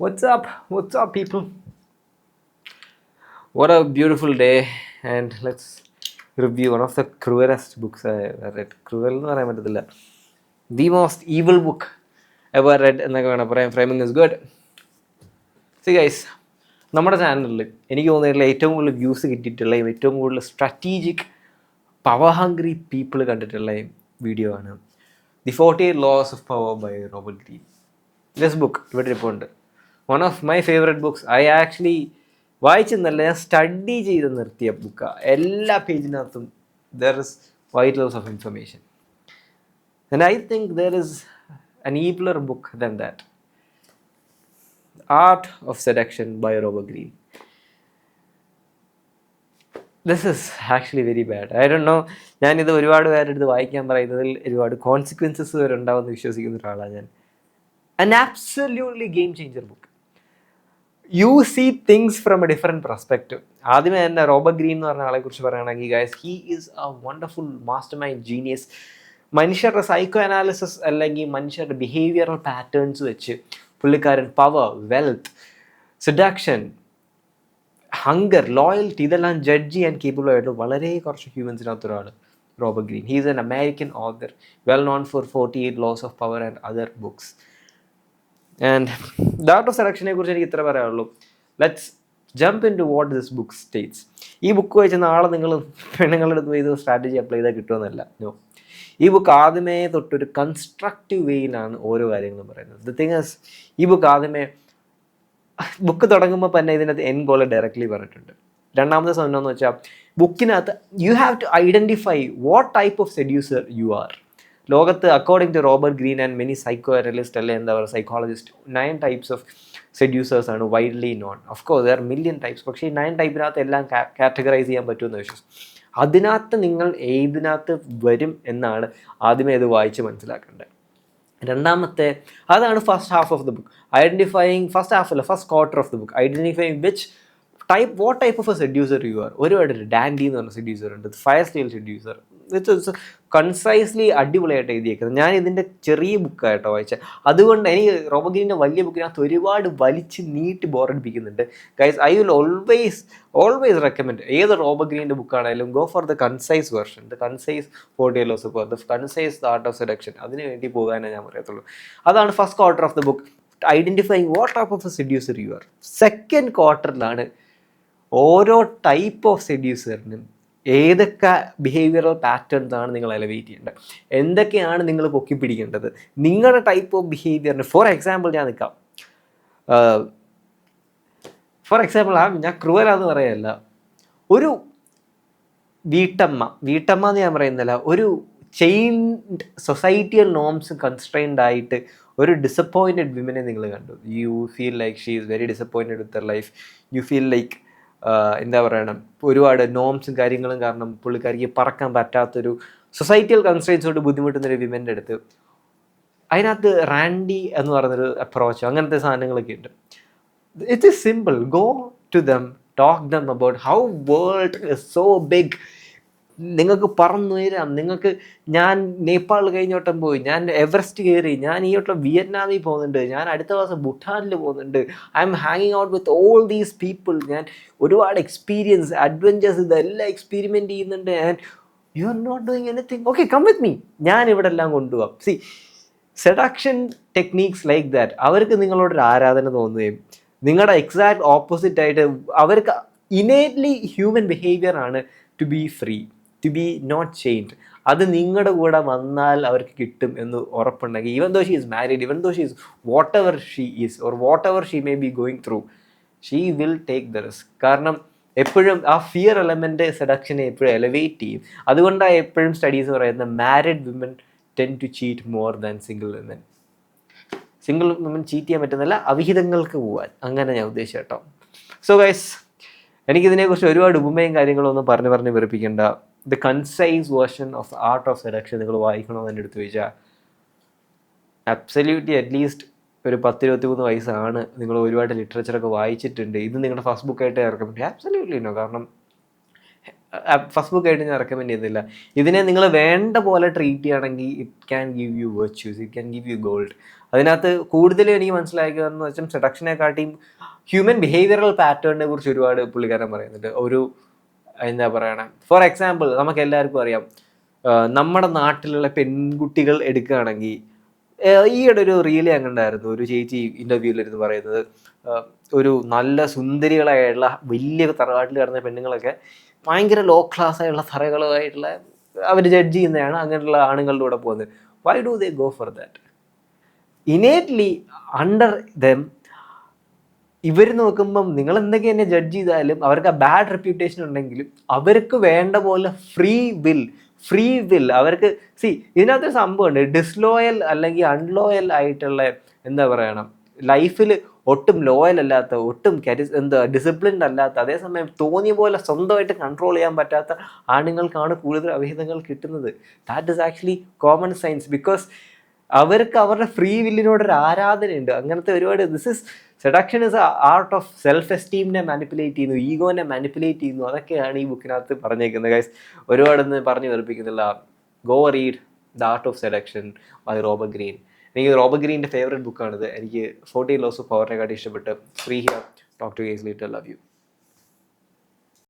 What's up? What's up, people? What a beautiful day, and let's review one of the cruelest books I ever read. Cruel എന്ന് പറയാൻ പറ്റത്തില്ല. The most evil book ever read എന്നൊക്കെ വേണം പറയാം framing is good see guys നമ്മുടെ ചാനലിൽ എനിക്ക് തോന്നിയിട്ടുള്ള ഏറ്റവും കൂടുതൽ വ്യൂസ് കിട്ടിയിട്ടുള്ള ഏറ്റവും കൂടുതൽ സ്ട്രാറ്റജിക് പവർ ഹംഗ്രി പീപ്പിൾ കണ്ടിട്ടുള്ള വീഡിയോ ആണ്. The forty eight laws of power by Robert Greene this book ഇവിടെ ഇരിപ്പുണ്ട് one of my favourite books I actually വായിച്ചെന്നല്ല ഞാൻ സ്റ്റഡി ചെയ്ത് നിർത്തിയ ബുക്കാണ് എല്ലാ പേജിനകത്തും there is white lots of information and I think there is an eviler book than that art of seduction by Robert Greene this is actually very bad I do know ഞാനിത് ഒരുപാട് പേരുടെ അടുത്ത് വായിക്കാൻ പറയുന്നതിൽ ഒരുപാട് കോൺസിക്വൻസസ് വരെ ഉണ്ടാവുമെന്ന് വിശ്വസിക്കുന്ന ഒരാളാണ് ഞാൻ. An absolutely game changer book you see things from a different perspective ആദ്യമേ തന്നെ റോബർട്ട് ഗ്രീൻ എന്ന് പറഞ്ഞ ആളെ കുറിച്ച് പറയുകയാണെങ്കിൽ guys he is a wonderful mastermind genius മനുഷ്യരുടെ സൈക്കോ അനാലിസിസ് അല്ലെങ്കിൽ മനുഷ്യരുടെ ബിഹേവിയറൽ പാറ്റേൺസ് വെച്ച് പുള്ളിക്കാരൻ power wealth seduction hunger loyalty ഇതെല്ലാം ജഡ്ജ് ചെയ്യാൻ കേബിൾ ആയിട്ട് വളരെ കുറച്ച് ഹ്യൂമൻസിനകത്ത് ഒരാൾ Robert Greene. He's an American author well known for forty eight laws of power and other books and the art of സെലക്ഷനെ കുറിച്ച് എനിക്ക് ഇത്ര പറയാനുള്ളൂ. Let's jump into what this book states ഈ ബുക്ക് വെച്ച് നാളെ നിങ്ങൾ പെണ്ണുങ്ങളുടെ അടുത്ത് ഇത് സ്ട്രാറ്റജി അപ്ലൈ ചെയ്താൽ കിട്ടുമെന്നല്ല. നോ ഈ ബുക്ക് ആദ്യമേ തൊട്ടൊരു കൺസ്ട്രക്റ്റീവ് വേയിലാണ് ഓരോ കാര്യങ്ങളും പറയുന്നത്. ദ തിങ് ഇസ് ഈ ബുക്ക് ആദ്യമേ ബുക്ക് തുടങ്ങുമ്പോൾ തന്നെ ഇതിനകത്ത് എൻ ഗോൾ ഡയറക്റ്റ്ലി പറഞ്ഞിട്ടുണ്ട്. രണ്ടാമത്തെ സംഭവം എന്ന് വെച്ചാൽ ബുക്കിനകത്ത് you have to identify what type of seducer you are ലോകത്ത് according to Robert Greene and many psychoanalyst അല്ലെ എന്താ പറയുക psychologist nine types of seducers ആണ് widely known of course there million types പക്ഷേ ഈ നയൻ ടൈപ്പിനകത്ത് എല്ലാം കാറ്റഗറൈസ് ചെയ്യാൻ പറ്റുമെന്ന് വിശ്വസം അതിനകത്ത് നിങ്ങൾ ഏതിനകത്ത് വരും എന്നാണ് ആദ്യമേ ഇത് വായിച്ച് മനസ്സിലാക്കേണ്ടത്. രണ്ടാമത്തെ അതാണ് first half of the book identifying first half അല്ല first quarter of the book identifying which type what type of a seducer you are ഒരുപാട് ഡാൻഡി എന്ന് പറഞ്ഞ സെഡ്യൂസർ ഉണ്ട്. ഫയർ സ്റ്റൈൽ സെഡ്യൂസർ കൺസൈസ്ലി അടിപൊളിയായിട്ട് എഴുതിയേക്കുന്നത്. ഞാൻ ഇതിന്റെ ചെറിയ ബുക്കായിട്ടോ വായിച്ചത് അതുകൊണ്ട് എനിക്ക് റോബഗിരിന്റെ വലിയ ബുക്കിനകത്ത് ഒരുപാട് വലിച്ച് നീട്ടി ബോറടിപ്പിക്കുന്നുണ്ട് guys I will always always recommend ഏത് റോബഗ്രീന്റെ ബുക്കാണെങ്കിലും go for the concise version the concise forty laws for the concise the art of selection അതിന് വേണ്ടി പോകാനേ ഞാൻ പറയത്തുള്ളൂ. അതാണ് first quarter of the book identifying what type of a seducer you are second ക്വാർട്ടറിലാണ് ഓരോ type of സെഡ്യൂസറിനും ഏതൊക്കെ behavioural patterns ആണ് നിങ്ങൾ എലവേറ്റ് ചെയ്യേണ്ടത്? എന്തൊക്കെയാണ് നിങ്ങൾ പൊക്കി പിടിക്കേണ്ടത് നിങ്ങളുടെ ടൈപ്പ് ഓഫ് ബിഹേവിയറിന് ഫോർ എക്സാമ്പിൾ ഞാൻ നിൽക്കാം. ഫോർ എക്സാമ്പിൾ ആ ഞാൻ ക്രൂവലാന്ന് പറയല്ല. ഒരു വീട്ടമ്മ വീട്ടമ്മ എന്ന് ഞാൻ പറയുന്നില്ല ഒരു ചെയിൻഡ് സൊസൈറ്റിയൽ നോംസ് കൺസ്ട്രെയിൻഡ് ആയിട്ട് ഒരു ഡിസപ്പോയിന്റഡ് വിമനെ നിങ്ങൾ കണ്ടു. You feel like she is very disappointed with life you feel like എന്താ പറയണം ഒരുപാട് നോംസും കാര്യങ്ങളും കാരണം പുള്ളിക്കാരിക്ക് പറക്കാൻ പറ്റാത്തൊരു സൊസൈറ്റിയൽ കൺസ്ട്രെയിൻസോട് ബുദ്ധിമുട്ടുന്ന ഒരു വിമന്റെ അടുത്ത് അതിനകത്ത് റാൻഡി എന്ന് പറയുന്നൊരു അപ്രോച്ച് അങ്ങനത്തെ സാധനങ്ങളൊക്കെ ഉണ്ട്. It's simple go to them talk them about how world is so big നിങ്ങൾക്ക് പറന്നുയരാം നിങ്ങൾക്ക് ഞാൻ നേപ്പാൾ കഴിഞ്ഞോട്ടം പോയി. ഞാൻ എവറസ്റ്റ് കയറി. ഞാൻ ഈ വട്ടം വിയറ്റ്നാമിൽ പോകുന്നുണ്ട്. ഞാൻ അടുത്ത മാസം ഭൂട്ടാനിൽ പോകുന്നുണ്ട്. ഐ എം ഹാങ്ങിങ് out with all these people ഞാൻ ഒരുപാട് എക്സ്പീരിയൻസ് അഡ്വഞ്ചേഴ്സ് ഇതെല്ലാം എക്സ്പീരിമെന്റ് ചെയ്യുന്നുണ്ട്. And you are not doing anything okay come with me ഞാൻ ഇവിടെ എല്ലാം കൊണ്ടുപോകാം. See seduction techniques like that അവർക്ക് നിങ്ങളോടൊരു ആരാധന തോന്നുകയും നിങ്ങളുടെ എക്സാക്ട് ഓപ്പോസിറ്റ് ആയിട്ട് അവർക്ക് ഇനേറ്റ്ലി ഹ്യൂമൻ ബിഹേവിയർ ആണ് to be free to be not change അത് നിങ്ങളുടെ കൂടെ വന്നാൽ അവർക്ക് കിട്ടും എന്ന് ഉറപ്പുണ്ടെങ്കിൽ even though she is married even though she is whatever she is or whatever she may be going through she will take the risk കാരണം എപ്പോഴും ആ ഫിയർ എലമെന്റ് സെഡക്ഷനെ എപ്പോഴും എലവേറ്റ് ചെയ്യും. അതുകൊണ്ടാണ് എപ്പോഴും സ്റ്റഡീസ് പറയുന്നത് married women tend to cheat more than single women single women cheat ചെയ്യാൻ പറ്റുന്നില്ല അവിഹിതങ്ങൾക്ക് പോവാൻ. അങ്ങനെ ഞാൻ ഉദ്ദേശിച്ചു കേട്ടോ. സോ ഗൈസ് എനിക്കിതിനെക്കുറിച്ച് ഒരുപാട് ഉപമയും കാര്യങ്ങളൊന്നും പറഞ്ഞ് പറഞ്ഞ് വെറുപ്പിക്കേണ്ട. The concise version of art of selection നിങ്ങൾ വായിക്കണമെന്ന് എന്റെ അടുത്ത് ചോദിച്ചാൽ അബ്സല്യൂട്ട്ലി അറ്റ്ലീസ്റ്റ് ഒരു പത്ത് ഇരുപത്തി മൂന്ന് വയസ്സാണ്. നിങ്ങൾ ഒരുപാട് ലിറ്ററേച്ചറൊക്കെ വായിച്ചിട്ടുണ്ട്. ഇത് നിങ്ങളുടെ ഫസ്റ്റ് ബുക്കായിട്ട് റെക്കമെൻഡ് ആബ്സല്യൂട്ട്ലി നോ കാരണം ഫസ്റ്റ് ബുക്കായിട്ട് ഞാൻ റെക്കമെൻഡ് ചെയ്യുന്നില്ല. ഇതിനെ നിങ്ങൾ വേണ്ട പോലെ ട്രീറ്റ് ചെയ്യുകയാണെങ്കിൽ it can give you virtues it can give you gold അതിനകത്ത് കൂടുതലും എനിക്ക് മനസ്സിലാക്കിയതെന്ന് വെച്ചാൽ സെഡക്ഷനെക്കാട്ടിയും ഹ്യൂമൻ ബിഹേവിയറൽ പാറ്റേണിനെ കുറിച്ച് ഒരുപാട് പുള്ളിക്കാരൻ പറയുന്നുണ്ട്. ഒരു എന്താ പറയണേ? ഫോർ എക്സാമ്പിൾ നമുക്ക് എല്ലാവർക്കും അറിയാം നമ്മുടെ നാട്ടിലുള്ള പെൺകുട്ടികൾ എടുക്കുകയാണെങ്കിൽ ഈയിടെ ഒരു റീൽ അങ്ങനെ ഉണ്ടായിരുന്നു ഒരു ചേച്ചി ഇന്റർവ്യൂവിലിരുന്ന് പറയുന്നത് ഒരു നല്ല സുന്ദരികളായുള്ള വലിയ തറവാട്ടിൽ കിടന്ന പെണ്ണുങ്ങളൊക്കെ ഭയങ്കര ലോ ക്ലാസ് ആയുള്ള തറകളുമായിട്ടുള്ള അവർ ജഡ്ജ് ചെയ്യുന്നതാണ് അങ്ങനെയുള്ള ആണുങ്ങളുടെ കൂടെ പോകുന്നത്. Why do they go for that innately under them ഇവർ നോക്കുമ്പം നിങ്ങൾ എന്തൊക്കെ ജഡ്ജ് ചെയ്താലും അവർക്ക് ആ ബാഡ് റെപ്യൂട്ടേഷൻ ഉണ്ടെങ്കിലും അവർക്ക് വേണ്ട പോലെ ഫ്രീ വിൽ ഫ്രീ വിൽ അവർക്ക് സി ഇതിനകത്തൊരു സംഭവമുണ്ട്. ഡിസ്ലോയൽ അല്ലെങ്കിൽ അൺലോയൽ ആയിട്ടുള്ള എന്താ പറയണം? ലൈഫിൽ ഒട്ടും ലോയൽ അല്ലാത്ത ഒട്ടും കരി എന്താ ഡിസിപ്ലിൻഡ് അല്ലാത്ത അതേസമയം തോന്നിയ പോലെ സ്വന്തമായിട്ട് കൺട്രോൾ ചെയ്യാൻ പറ്റാത്ത ആണുങ്ങൾക്കാണ് കൂടുതൽ അവിഹിതങ്ങൾ കിട്ടുന്നത്. That is actually common science because അവർക്ക് അവരുടെ ഫ്രീ വില്ലിനോട് ഒരു ആരാധനയുണ്ട്. അങ്ങനത്തെ ഒരുപാട് this is seduction is art of self എസ്റ്റീമിനെ manipulate ചെയ്യുന്നു ഈഗോനെ മാനിപ്പുലേറ്റ് ചെയ്യുന്നു. അതൊക്കെയാണ് ഈ ബുക്കിനകത്ത് പറഞ്ഞേക്കുന്നത് ഗൈസ് ഒരുപാടൊന്നും പറഞ്ഞു വെറുപ്പിക്കുന്നില്ല. Go read the art of seduction by Robert Greene എനിക്ക് റോബർട്ട് ഗ്രീന്റെ ഫേവറേറ്റ് ബുക്കാണിത് എനിക്ക് ഫോർട്ടി ലോസ് ഓഫ് പവറിനെക്കാട്ടി ഇഷ്ടപ്പെട്ട്. Free here to guys later love you